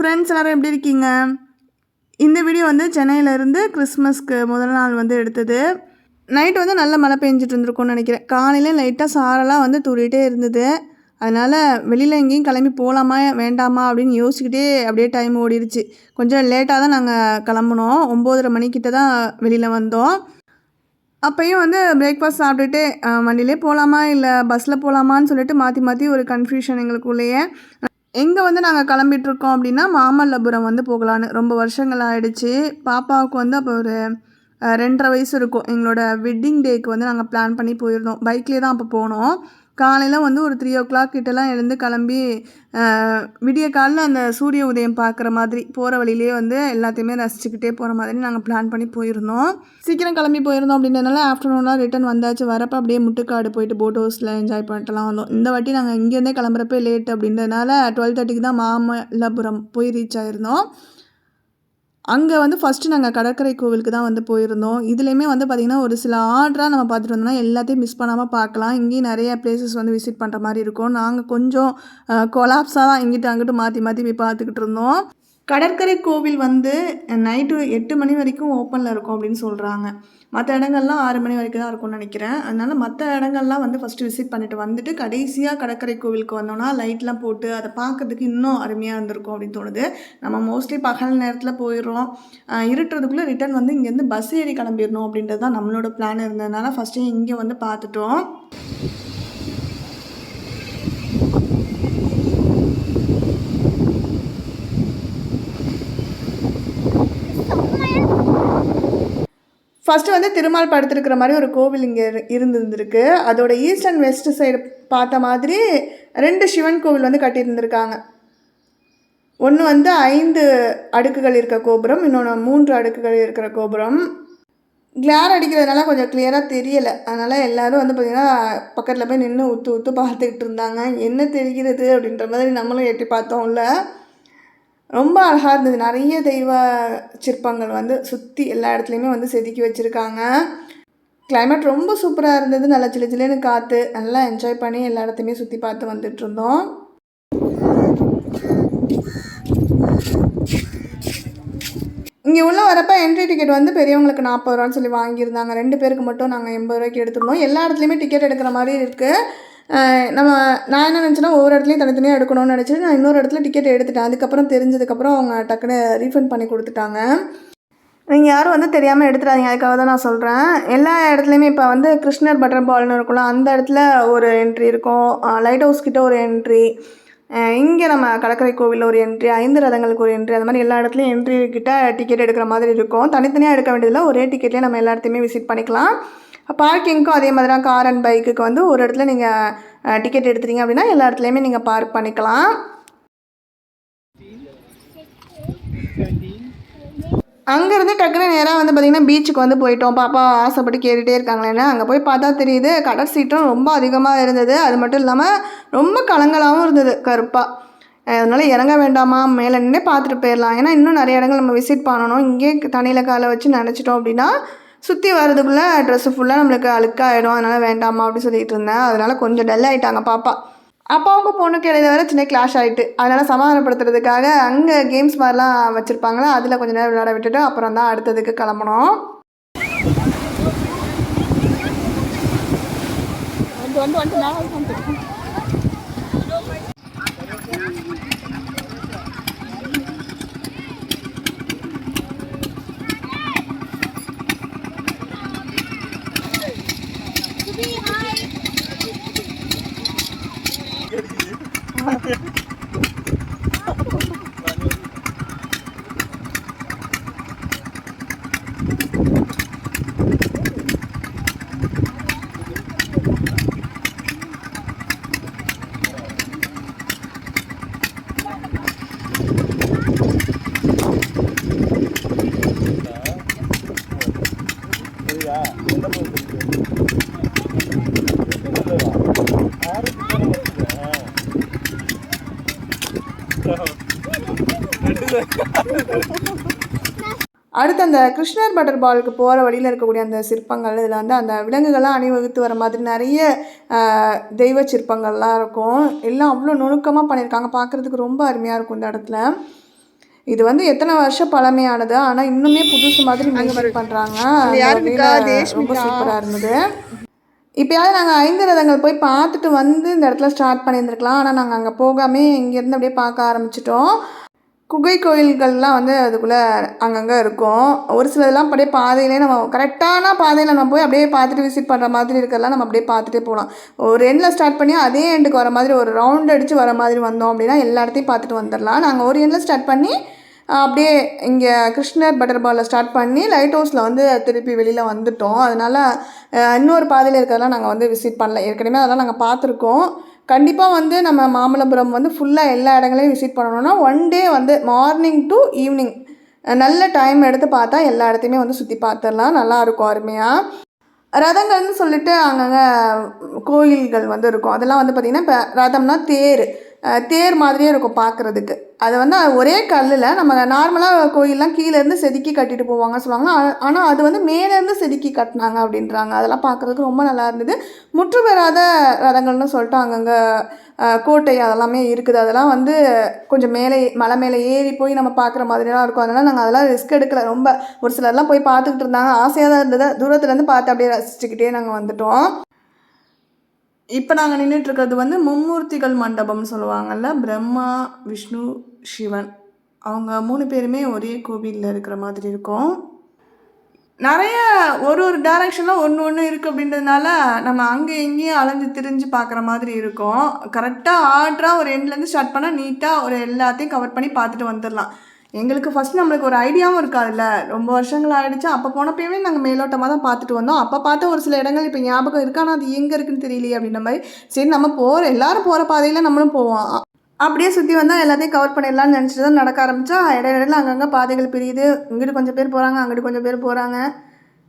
Friends எல்லோரும் எப்படி இருக்கீங்க? இந்த வீடியோ வந்து சென்னையிலேருந்து கிறிஸ்மஸ்க்கு முதல் நாள் வந்து எடுத்தது. நைட் வந்து நல்ல மழை பெஞ்சிட்டு இருந்திருக்கும்னு நினைக்கிறேன். காலையில் லைட்டாக சாரெல்லாம் வந்து தூரிகிட்டே இருந்தது. அதனால் வெளியில் எங்கேயும் கிளம்பி போகலாமா வேண்டாமா அப்படின்னு யோசிச்சுக்கிட்டே அப்படியே டைம் ஓடிடுச்சு கொஞ்சம் லேட்டாக தான் நாங்கள் கிளம்புனோம். ஒம்போதரை மணிக்கிட்ட தான் வெளியில் வந்தோம். அப்பயும் வந்து பிரேக்ஃபாஸ்ட் சாப்பிட்டுட்டு வண்டியிலே போகலாமா இல்லை பஸ்ஸில் போகலாமான்னு சொல்லிட்டு மாற்றி மாற்றி ஒரு கன்ஃபியூஷன் எங்களுக்குள்ளேயே. எங்கே வந்து நாங்கள் கிளம்பிட்டுருக்கோம் அப்படின்னா மாமல்லபுரம் வந்து போகலான்னு. ரொம்ப வருஷங்கள் ஆகிடுச்சு பாப்பாவுக்கு வந்து அப்போ ஒரு ரெண்டரை வயசு இருக்கும். எங்களோட வெட்டிங் டேக்கு வந்து நாங்கள் பிளான் பண்ணி போயிருந்தோம். பைக்லேயே தான் அப்போ போனோம். காலையில் வந்து ஒரு த்ரீ ஓ கிளாக் கிட்டலாம் எழுந்து கிளம்பி விடிய காலில் அந்த சூரிய உதயம் பார்க்குற மாதிரி போகிற வழியிலே வந்து எல்லாத்தையுமே ரசிச்சுக்கிட்டே போகிற மாதிரி நாங்கள் பிளான் பண்ணி போயிருந்தோம். சீக்கிரம் கிளம்பி போயிருந்தோம் அப்படின்றதுனால ஆஃப்டர்நூனாக ரிட்டன் வந்தாச்சு. வரப்போ அப்படியே முட்டுக்காடு போயிட்டு போட் ஹவுஸில் என்ஜாய் பண்ணிட்டுலாம் வந்தோம். இந்த வாட்டி நாங்கள் இங்கேருந்தே கிளம்புறப்ப லேட் அப்படின்றதுனால டுவெல் தேர்ட்டிக்கு தான் மாமல்லபுரம் போய் ரீச் ஆயிருந்தோம். அங்கே வந்து ஃபஸ்ட்டு நாங்கள் கடற்கரை கோவிலுக்கு தான் வந்து போயிருந்தோம். இதுலேயுமே வந்து பார்த்திங்கன்னா ஒரு சில ஆர்டராக நம்ம பார்த்துட்டு வந்தோம்னா எல்லாத்தையும் மிஸ் பண்ணாமல் பார்க்கலாம். இங்கேயும் நிறைய பிளேசஸ் வந்து விசிட் பண்ணுற மாதிரி இருக்கும். நாங்கள் கொஞ்சம் கொலாப்ஸாக தான் இங்கிட்டு அங்கிட்டு மாற்றி மாற்றி போய் பார்த்துக்கிட்டு இருந்தோம். கடற்கரை கோவில் வந்து நைட்டு எட்டு மணி வரைக்கும் ஓப்பனில் இருக்கும் அப்படின்னு சொல்கிறாங்க மற்ற இடங்கள்லாம் ஆறு மணி வரைக்கும் தான் இருக்கும்னு நினைக்கிறேன். அதனால் மற்ற இடங்கள்லாம் வந்து ஃபஸ்ட்டு விசிட் பண்ணிவிட்டு வந்துட்டு கடைசியாக கடற்கரை கோவிலுக்கு வந்தோம்னா லைட்லாம் போட்டு அதை பார்க்கறதுக்கு இன்னும் அருமையாக இருந்திருக்கும் அப்படின்னு தோணுது. நம்ம மோஸ்ட்லி பகல் நேரத்தில் போயிடுறோம். இருட்டுறதுக்குள்ளே ரிட்டர்ன் வந்து இங்கேருந்து பஸ் ஏறி கிளம்பிடணும் அப்படின்றது தான் நம்மளோட பிளான் இருந்ததுனால ஃபஸ்ட்டு இங்கே வந்து பார்த்துட்டோம். ஃபஸ்ட்டு வந்து திருமால் படுத்திருக்கிற மாதிரி ஒரு கோவில் இங்கே இருந்திருந்திருக்கு. அதோட ஈஸ்ட் அண்ட் வெஸ்ட் சைடு பார்த்த மாதிரி ரெண்டு சிவன் கோவில் வந்து கட்டியிருந்திருக்காங்க. ஒன்று வந்து ஐந்து அடுக்குகள் இருக்க கோபுரம் இன்னொன்று மூன்று அடுக்குகள் இருக்கிற கோபுரம். கிளார் அடிக்கிறதுனால கொஞ்சம் கிளியராக தெரியலை. அதனால் எல்லோரும் வந்து பார்த்திங்கன்னா பக்கத்தில் போய் நின்று உத்து உத்து பார்த்துக்கிட்டு இருந்தாங்க. என்ன தெரிகிறது அப்படின்ற மாதிரி நம்மளும் எட்டி பார்த்தோம்ல. ரொம்ப அழகாக இருந்தது. நிறைய தெய்வ சிற்பங்கள் வந்து சுற்றி எல்லா இடத்துலையுமே வந்து செதுக்கி வச்சுருக்காங்க. கிளைமேட் ரொம்ப சூப்பராக இருந்தது. நல்லா சில்லு சிலுன்னு காற்று நல்லா என்ஜாய் பண்ணி எல்லா இடத்தையுமே சுற்றி பார்த்து வந்துட்டு இருந்தோம். இங்கே உள்ள வரப்போ என்ட்ரி டிக்கெட் வந்து பெரியவங்களுக்கு நாற்பது ரூபான்னு சொல்லி வாங்கியிருந்தாங்க. ரெண்டு பேருக்கு மட்டும் நாங்கள் எண்பது ரூபாய்க்கு எடுத்துருந்தோம். எல்லா இடத்துலையுமே டிக்கெட் எடுக்கிற மாதிரி இருக்குது நம்ம நான் என்ன நினச்சேன்னா ஒவ்வொரு இடத்துலையும் தனித்தனியாக எடுக்கணும்னு நினச்சிட்டு நான் இன்னொரு இடத்துல டிக்கெட் எடுத்துட்டேன். அதுக்கப்புறம் தெரிஞ்சதுக்கப்புறம் அவங்க டக்குன்னு ரீஃபண்ட் பண்ணி கொடுத்துட்டாங்க. நீங்கள் யாரும் வந்து தெரியாமல் எடுத்துடாதீங்க. அதுக்காக தான் நான் சொல்கிறேன் எல்லா இடத்துலையுமே இப்போ வந்து கிருஷ்ணர் பட்டர் பால்னு இருக்கும்ல அந்த இடத்துல ஒரு என்ட்ரி இருக்கும். லைட் ஹவுஸ் கிட்ட ஒரு என்ட்ரி இங்கே நம்ம கடற்கரை கோவிலில் ஒரு என்ட்ரி ஐந்து ரதங்களுக்கு ஒரு என்ட்ரி அந்த மாதிரி எல்லா இடத்துலையும் என்ட்ரி கிட்ட டிக்கெட் எடுக்கிற மாதிரி இருக்கும். தனித்தனியாக எடுக்க வேண்டியதில்லை ஒரே டிக்கெட்லேயே நம்ம எல்லா இடத்தையுமே விசிட் பண்ணிக்கலாம். பார்க்கிங்க்கும் அதே மாதிரி தான் கார் அண்ட் பைக்குக்கு வந்து ஒரு இடத்துல நீங்கள் டிக்கெட் எடுத்துட்டீங்க அப்படின்னா எல்லா இடத்துலையுமே நீங்கள் பார்க் பண்ணிக்கலாம். அங்கேருந்து டக்குன்னு நேராக வந்து பார்த்திங்கன்னா பீச்சுக்கு வந்து போயிட்டோம். பாப்பா ஆசைப்பட்டு கேட்டுகிட்டே இருக்காங்களேன்னு அங்கே போய் பார்த்தா தெரியுது கடல் சீட்டும் ரொம்ப அதிகமாக இருந்தது. அது மட்டும் இல்லாமல் ரொம்ப கலங்கலாகவும் இருந்தது கருப்பாக அதனால் இறங்க வேண்டாமா? மேலே நின்று பார்த்துட்டு போயிடலாம். ஏன்னா இன்னும் நிறைய இடங்கள் நம்ம விசிட் பண்ணணும். இங்கேயே தண்ணியில் காலை வச்சு நினச்சிட்டோம் அப்படின்னா சுற்றி வர்றதுக்குள்ளே ட்ரெஸ்ஸு ஃபுல்லாக நம்மளுக்கு அழுக்காயிடும். அதனால் வேண்டாமா அப்படின்னு சொல்லிட்டு இருந்தேன். அதனால் கொஞ்சம் டல் ஆகிட்டாங்க பாப்பா. அப்பாவுக்கும் பொண்ணுக்கு இடையில வர சின்ன கிளாஷ் ஆகிட்டு அதனால் சமாதானப்படுத்துறதுக்காக அங்கே கேம்ஸ் மாதிரிலாம் வச்சுருப்பாங்களா? அதில் கொஞ்சம் நேரம் விளையாட விட்டுட்டு அப்புறம் தான் அடுத்ததுக்கு கிளம்பணும். அடுத்து அந்த கிருஷ்ணர் பட்டர் பாலுக்கு போகிற வழியில் இருக்கக்கூடிய அந்த சிற்பங்கள் இதில் வந்து அந்த விலங்குகள்லாம் அணிவகுத்து வர மாதிரி நிறைய தெய்வ சிற்பங்கள்லாம் இருக்கும். எல்லாம் அவ்வளோ நுணுக்கமாக பண்ணியிருக்காங்க. பார்க்குறதுக்கு ரொம்ப அருமையாக இருக்கும் இந்த இடத்துல. இது வந்து எத்தனை வருஷம் பழமையானது. ஆனால் இன்னுமே புதுசு மாதிரி மெயின்டைன் பண்ணுறாங்க ரொம்ப சூப்பராக இருந்தது. இப்போயாவது நாங்கள் ஐந்து ரதங்கள் போய் பார்த்துட்டு வந்து இந்த இடத்துல ஸ்டார்ட் பண்ணியிருந்துருக்கலாம். ஆனால் நாங்கள் அங்கே போகாமே இங்கேருந்து அப்படியே பார்க்க ஆரம்பிச்சிட்டோம். குகை கோயில்கள்லாம் வந்து அதுக்குள்ளே அங்கங்கே இருக்கும். ஒரு சிலதெல்லாம் அப்படியே பாதையிலே நம்ம கரெக்டான பாதையில் நம்ம போய் அப்படியே பார்த்துட்டு விசிட் பண்ணுற மாதிரி இருக்கிறதெல்லாம் நம்ம அப்படியே பார்த்துட்டே போகலாம். ஒரு எண்டில் ஸ்டார்ட் பண்ணி அதே எண்டுக்கு வர மாதிரி ஒரு ரவுண்ட் அடித்து வர மாதிரி வந்தோம் அப்படின்னா எல்லா இடத்தையும் பார்த்துட்டு வந்துடலாம். நாங்கள் ஒரு எண்டில் ஸ்டார்ட் பண்ணி அப்படியே இங்கே கிருஷ்ணர் பட்டர்பாலில் ஸ்டார்ட் பண்ணி லைட் ஹவுஸில் வந்து திருப்பி வெளியில் வந்துட்டோம். அதனால் இன்னொரு பாதையில் இருக்கிறதெல்லாம் நாங்கள் வந்து விசிட் பண்ணல. ஏற்கனவே அதெல்லாம் நாங்கள் பார்த்துருக்கோம். கண்டிப்பாக வந்து நம்ம மாமல்லபுரம் வந்து ஃபுல்லாக எல்லா இடங்களையும் விசிட் பண்ணணும்னா ஒன் டே வந்து மார்னிங் டு ஈவினிங் நல்ல டைம் எடுத்து பார்த்தா எல்லா இடத்தையுமே வந்து சுற்றி பார்த்துடலாம். நல்லாயிருக்கும் அருமையாக ரதங்கள்னு சொல்லிட்டு அங்கங்கே கோயில்கள் வந்து இருக்கும். அதெல்லாம் வந்து பார்த்திங்கன்னா இப்போ ரதம்னா தேர். தேர் மாதிரியே இருக்கும் பார்க்குறதுக்கு. அது வந்து ஒரே கல்லில் நம்ம நார்மலாக கோயிலெலாம் கீழேருந்து செதுக்கி கட்டிட்டு போவாங்க சொல்லுவாங்க ஆனால் அது வந்து மேலேருந்து செதுக்கி கட்டினாங்க அப்படின்றாங்க. அதெல்லாம் பார்க்குறதுக்கு ரொம்ப நல்லா இருந்தது. முற்று பெறாத ரதங்கள்னு சொல்லிட்டு அங்கங்கே கோட்டை அதெல்லாமே இருக்குது. அதெல்லாம் வந்து கொஞ்சம் மேலே மலை மேலே ஏறி போய் நம்ம பார்க்குற மாதிரிலாம் இருக்கும். அதனால் நாங்கள் அதெல்லாம் ரிஸ்க் எடுக்கல. ரொம்ப ஒரு சிலர்லாம் போய் பார்த்துக்கிட்டு இருந்தாங்க. ஆசையாக தான் இருந்தது. தூரத்துலேருந்து பார்த்து அப்படியே ரசிச்சுக்கிட்டே நாங்கள் வந்துட்டோம். இப்போ நாங்கள் நின்றுட்டு இருக்கிறது வந்து மும்மூர்த்திகள் மண்டபம்னு சொல்லுவாங்கல்ல. பிரம்மா விஷ்ணு சிவன். அவங்க மூணு பேருமே ஒரே கோவிலில் இருக்கிற மாதிரி இருக்கும். நிறைய ஒரு ஒரு டைரக்ஷனில் ஒன்று ஒன்று இருக்குது அப்படின்றதுனால நம்ம அங்கே இங்கேயும் அலைஞ்சு திரிஞ்சு பார்க்குற மாதிரி இருக்கும். கரெக்டாக ஆர்டராக ஒரு எண்ட்லேருந்து ஸ்டார்ட் பண்ணால் நீட்டாக ஒரு எல்லாத்தையும் கவர் பண்ணி பார்த்துட்டு வந்துடலாம் எங்களுக்கு ஃபஸ்ட் நம்மளுக்கு ஒரு ஐடியாவும் இருக்காதுல்ல. ரொம்ப வருஷங்கள் ஆயிடுச்சு. அப்போ போனப்பயுமே நாங்கள் மேலோட்டமாக தான் பார்த்துட்டு வந்தோம். அப்போ பார்த்த ஒரு சில இடங்கள் இப்போ ஞாபகம் இருக்குது ஆனால் அது எங்கே இருக்குன்னு தெரியலையே அப்படின்ற மாதிரி. சரி நம்ம போகிற எல்லாரும் போகிற பாதையில் நம்மளும் போவோம். அப்படியே சுற்றி வந்தால் எல்லாத்தையும் கவர் பண்ணிடலாம்னு நினச்சிட்டு தான் நடக்க ஆரம்பித்தா இடையில அங்கங்கே பாதைகள் பிரியுது. இங்கிட்டு கொஞ்சம் பேர் போகிறாங்க அங்கிட்டு கொஞ்சம் பேர் போகிறாங்க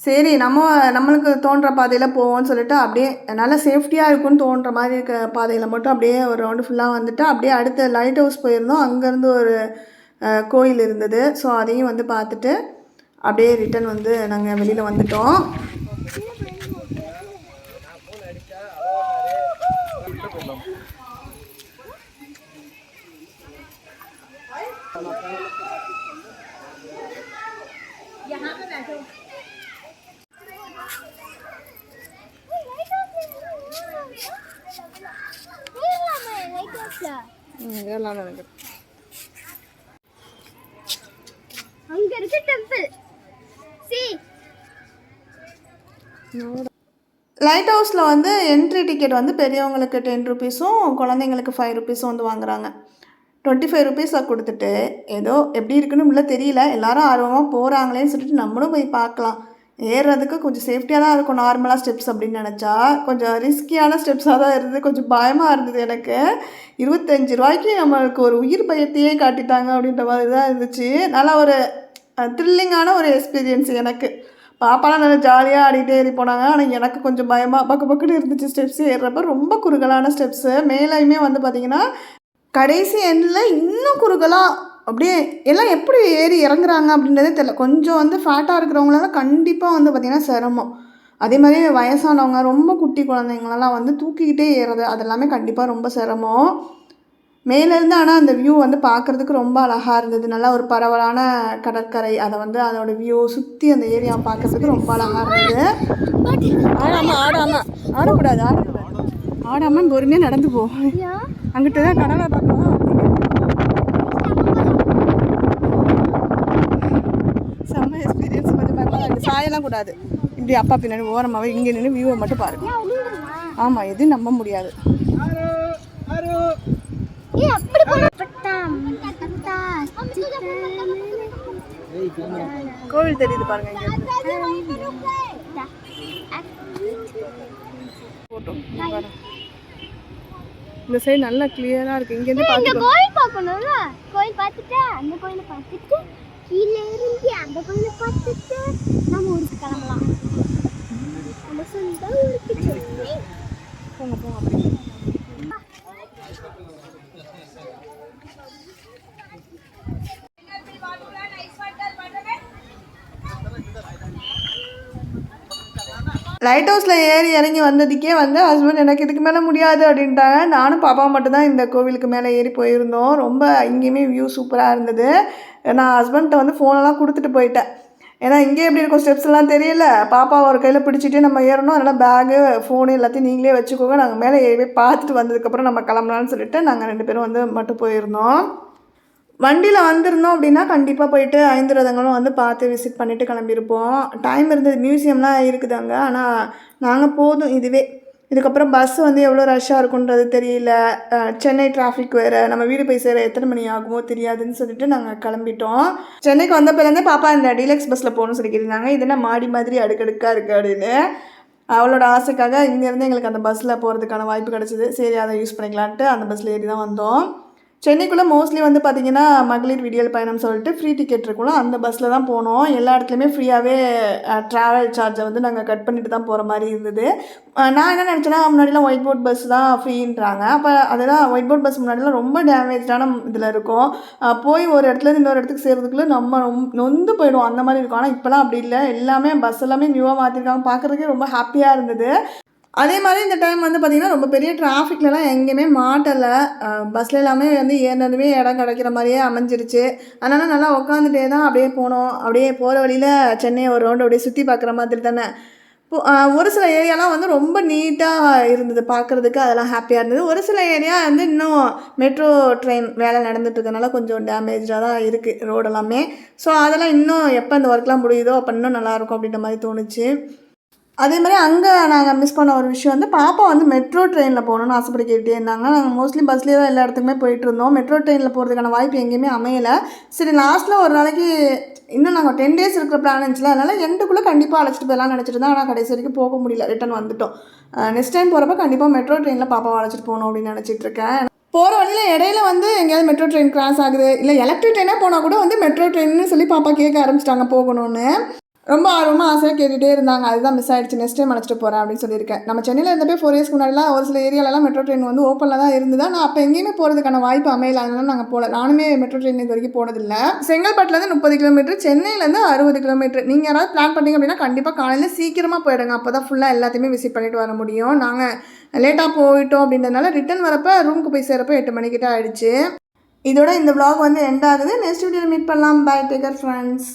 சரி நம்ம நம்மளுக்கு தோன்ற பாதையில் போவோம்னு சொல்லிட்டு அப்படியே நல்லா சேஃப்டியாக இருக்கும்னு தோன்ற மாதிரி இருக்க பாதையில் மட்டும் அப்படியே ஒரு ரவுண்டு ஃபுல்லாக வந்துட்டு அப்படியே அடுத்த லைட் ஹவுஸ் போயிருந்தோம். அங்கேருந்து ஒரு கோயில் இருந்தது. ஸோ அதையும் வந்து பார்த்துட்டு அப்படியே ரிட்டன் வந்து நாங்கள் வெளியில் வந்துட்டோம். அங்க இருக்கு டெம்பிள் சி லைட் ஹவுஸில் வந்து என்ட்ரி டிக்கெட் வந்து பெரியவங்களுக்கு டென் ருபீஸும் குழந்தைங்களுக்கு ஃபைவ் ருபீஸும் வந்து வாங்குறாங்க. டுவெண்ட்டி ஃபைவ் ருபீஸாக கொடுத்துட்டு ஏதோ எப்படி இருக்குன்னு உள்ள தெரியல. எல்லாரும் ஆர்வமாக போகிறாங்களேன்னு சொல்லிட்டு நம்மளும் போய் பார்க்கலாம். ஏறுறதுக்கு கொஞ்சம் சேஃப்டியாக தான் இருக்கும் நார்மலாக ஸ்டெப்ஸ் அப்படின்னு நினச்சா. கொஞ்சம் ரிஸ்கியான ஸ்டெப்ஸாக தான் இருந்தது. கொஞ்சம் பயமாக இருந்தது எனக்கு. இருபத்தஞ்சி ரூபாய்க்கு நம்மளுக்கு ஒரு உயிர் பயத்தையே காட்டிட்டாங்க அப்படின்ற மாதிரி தான் இருந்துச்சு. நல்லா ஒரு த்ரில்லிங்கான ஒரு எக்ஸ்பீரியன்ஸ் எனக்கு. பாப்பாலாம் நல்லா ஜாலியாக ஆடிட்டே ஏறி போனாங்க. ஆனால் எனக்கு கொஞ்சம் பயமாக பக்கு பக்குன்னு இருந்துச்சு ஸ்டெப்ஸ் ஏறுறப்ப. ரொம்ப குறுகலான ஸ்டெப்ஸு மேலேயுமே வந்து பார்த்திங்கன்னா கடைசி எண்டில் இன்னும் குறுகலாக அப்படியே எல்லாம் எப்படி ஏறி இறங்குறாங்க அப்படின்றதே தெரில கொஞ்சம் வந்து ஃபேட்டாக இருக்கிறவங்களால கண்டிப்பாக வந்து பார்த்திங்கன்னா சிரமம். அதே மாதிரி வயசானவங்க ரொம்ப குட்டி குழந்தைங்களெல்லாம் வந்து தூக்கிக்கிட்டே ஏறுறது அதெல்லாமே கண்டிப்பாக ரொம்ப சிரமம். மேலேருந்து ஆனால் அந்த வியூ வந்து பார்க்குறதுக்கு ரொம்ப அழகாக இருந்தது. நல்லா ஒரு பரவலான கடற்கரை அதை வந்து அதோடய வியூ சுற்றி அந்த ஏரியா பார்க்குறதுக்கு ரொம்ப அழகாக இருந்தது. ஆடாமல் ஆடாமல் ஆடக்கூடாது ஆடக்கூடாது. ஆடாமல் பொறுமையாக நடந்து போவோம் அங்கிட்டு தான் கடலை பார்க்கலாம். செம்ம எக்ஸ்பீரியன்ஸ் கொஞ்சம் பயமாக இருக்குது சாயலாம் கூடாது. இப்படி அப்பா பின்னாடி ஓரமாகவே இங்கே நின்று வியூவை மட்டும் பாருங்க. ஆமாம் எதுவும் நம்ப முடியாது. கோவில் தெரியுது பாருங்க இங்கே போட்டோம். இந்த சைடு நல்லா கிளியராக இருக்குது இங்கேருந்து இந்த பார்த்துக்கோ. கோயில் பார்க்கணும்ல? கோயில் பார்த்துட்டு அந்த கோயிலை பார்த்துட்டு கீழே இருந்து அந்த கோயிலை பார்த்துட்டு நம்ம ஊருக்கு கிளம்பலாம். நம்ம சொந்த ஊருக்கு போங்க போங்க அப்படி லைட் ஹவுஸில் ஏறி இறங்கி வந்ததுக்கே வந்து ஹஸ்பண்ட் எனக்கு இதுக்கு மேலே முடியாது அப்படின்ட்டாங்க. நானும் பாப்பா மட்டும்தான் இந்த கோவிலுக்கு மேலே ஏறி போயிருந்தோம். ரொம்ப இங்கேயுமே வியூ சூப்பராக இருந்தது. நான் ஹஸ்பண்ட்டை வந்து ஃபோனெல்லாம் கொடுத்துட்டு போயிட்டேன். ஏன்னா இங்கே எப்படி இருக்கும் ஸ்டெப்ஸ்லாம் தெரியல. பாப்பா ஒரு கையில் பிடிச்சிட்டு நம்ம ஏறணும். அதனால் பேகு ஃபோனு எல்லாத்தையும் நீங்களே வச்சுக்கோங்க. நாங்கள் மேலே ஏறி பார்த்துட்டு வந்ததுக்கப்புறம் நம்ம கிளம்பலான்னு சொல்லிட்டு நாங்கள் ரெண்டு பேரும் வந்து மட்டும் போயிருந்தோம். வண்டியில் வந்திருந்தோம் அப்படின்னா கண்டிப்பாக போயிட்டு ஐந்து ரதங்களும் வந்து பார்த்து விசிட் பண்ணிவிட்டு கிளம்பியிருப்போம். டைம் இருந்தது மியூசியம்லாம் இருக்குது அங்கே. ஆனால் நாங்கள் போதும் இதுவே. இதுக்கப்புறம் பஸ் வந்து எவ்வளோ ரஷ்ஷாக இருக்குன்றது தெரியல. சென்னை டிராஃபிக் வேறு. நம்ம வீடு போய் சேர எத்தனை மணி ஆகுமோ தெரியாதுன்னு சொல்லிட்டு நாங்கள் கிளம்பிட்டோம். சென்னைக்கு வந்தப்பிலேருந்தே பாப்பா இந்த டீலக்ஸ் பஸ்ஸில் போகணும்னு சொல்லிக்கிட்டு இது என்ன மாடி மாதிரி அடுக்கடுக்காக இருக்குது அப்படின்னு. அவளோட ஆசைக்காக இங்கேருந்து எங்களுக்கு அந்த பஸ்ஸில் போகிறதுக்கான வாய்ப்பு கிடச்சிது. சரி அதை யூஸ் பண்ணிக்கலான்ட்டு அந்த பஸ்ஸில் ஏறி தான் வந்தோம். சென்னைக்குள்ளே மோஸ்ட்லி வந்து பார்த்திங்கன்னா மகளிர் விடியல் பயணம் சொல்லிட்டு ஃப்ரீ டிக்கெட் இருக்கும்ல அந்த பஸ்ஸில் தான் போனோம். எல்லா இடத்துலையுமே ஃப்ரீயாகவே ட்ராவல் சார்ஜை வந்து நாங்கள் கட் பண்ணிட்டு தான் போகிற மாதிரி இருந்தது. நான் என்ன நினச்சேன்னா முன்னாடிலாம் ஒயிட் போர்ட் பஸ் தான் ஃப்ரீன்றாங்க அப்போ அதெல்லாம் ஒயிட் போர்ட் பஸ் முன்னாடிலாம் ரொம்ப டேமேஜான இதில் இருக்கும். போய் ஒரு இடத்துல இருந்து இன்னொரு இடத்துக்கு சேர்றதுக்குள்ளே நம்ம ரொம்ப நொந்து போயிடும் அந்த மாதிரி இருக்கும். ஆனால் இப்போலாம் அப்படி இல்லை. எல்லாமே பஸ் எல்லாமே நியூவாக மாற்றிருக்காங்க பார்க்குறதுக்கே ரொம்ப ஹாப்பியாக இருந்தது. அதே மாதிரி இந்த டைம் வந்து பார்த்திங்கன்னா ரொம்ப பெரிய டிராஃபிக்லலாம் எங்கேயுமே மாட்டலை. பஸ்ஸில் எல்லாமே வந்து ஏறினதுமே இடம் கிடைக்கிற மாதிரியே அமைஞ்சிருச்சு. அதனால் நல்லா உட்காந்துட்டே தான் அப்படியே போனோம். அப்படியே போகிற வழியில் சென்னையை ஒரு ரவுண்டு அப்படியே சுற்றி பார்க்குற மாதிரி தானே. ஒரு சில ஏரியாலாம் வந்து ரொம்ப நீட்டாக இருந்தது பார்க்குறதுக்கு அதெல்லாம் ஹாப்பியாக இருந்தது. ஒரு சில ஏரியா வந்து இன்னும் மெட்ரோ ட்ரெயின் வேலை நடந்துட்டு இருக்கனால கொஞ்சம் டேமேஜாக தான் இருக்குது ரோடெல்லாமே ஸோ அதெல்லாம் இன்னும் எப்போ இந்த ஒர்க்லாம் முடியுதோ அப்போ இன்னும் நல்லாயிருக்கும் அப்படின்ற மாதிரி தோணுச்சு. அதே மாதிரி அங்கே நாங்கள் மிஸ் பண்ண ஒரு விஷயம் வந்து பாப்பா வந்து மெட்ரோ ட்ரெயினில் போகணுன்னு ஆசைப்பட்டு கேட்டே இருந்தாங்க. நாங்கள் மோஸ்ட்லி பஸ்லேயே தான் எல்லா இடத்துக்குமே போயிட்டு இருந்தோம். மெட்ரோ ட்ரெயினில் போகிறதுக்கான வாய்ப்பு எங்கேயுமே அமையலை. சரி லாஸ்ட்டில் ஒரு நாளைக்கு இன்னும் நாங்கள் டென் டேஸ் இருக்கிற பிளான் இருந்துச்சுல அதனால் எண்டுக்குள்ளே கண்டிப்பாக அழைச்சிட்டு போயலாம் நினச்சிட்டு இருந்தோம். ஆனால் கடைசி வரைக்கும் போக முடியல. ரிட்டன் வந்துட்டோம். நெக்ஸ்ட் டைம் போகிறப்ப கண்டிப்பாக மெட்ரோ ட்ரெயினில் பாப்பாவை அழைச்சிட்டு போகணும் அப்படின்னு நினச்சிட்டு இருக்கேன். போகிற வழியில் இடையில வந்து எங்கேயாவது மெட்ரோ ட்ரெயின் கிராஸ் ஆகுது. இல்லை எலக்ட்ரிக் ட்ரெயினாக போனால் கூட வந்து மெட்ரோ ட்ரெயின்னு சொல்லி பாப்பா கேட்க ஆரம்பிச்சிட்டாங்க போகணும்னு. ரொம்ப ஆர்வமாக ஆசையாக கேட்டுகிட்டே இருந்தாங்க. அதுதான் மிஸ் ஆகிடுச்சு நெக்ஸ்ட் டைம் அழைச்சிட்டு போகிறேன் அப்படின்னு சொல்லியிருக்கேன். நம்ம சென்னையில் இருந்தப்போ ஃபோர் இயர்ஸ்க்கு முன்னாடிலாம் ஒரு சில ஏரியாலலாம் மெட்ரோ ட்ரெயின் வந்து ஓப்பனில் தான் இருந்தது? நான் அப்போ எங்கேயுமே போகிறதுக்கான வாய்ப்பு அமையல. அதனால நாங்கள் போகல நானுமே மெட்ரோ ட்ரெயின் இது வரைக்கும் போனதில்லை. செங்கல்பட்டுலேருந்து முப்பது கிலோமீட்டர் சென்னையிலேருந்து அறுபது கிலோமீட்டர் நீங்கள் யாராவது பிளான் பண்ணீங்க அப்படின்னா கண்டிப்பாக காலையில் சீக்கிரமாக போயிடுங்க. அப்போ தான் ஃபுல்லாக எல்லாத்தையுமே விசிட் பண்ணிட்டு வர முடியும். நாங்கள் லேட்டாக போயிட்டோம் அப்படின்றதுனால ரிட்டன் வரப்போ ரூமுக்கு போய் சேரப்போ எட்டு மணிக்கிட்ட ஆயிடுச்சு. இதோட இந்த விளாக் வந்து எண்ட் ஆகுது. நெக்ஸ்ட் வீடியோவில் மீட் பண்ணலாம். Bye take care friends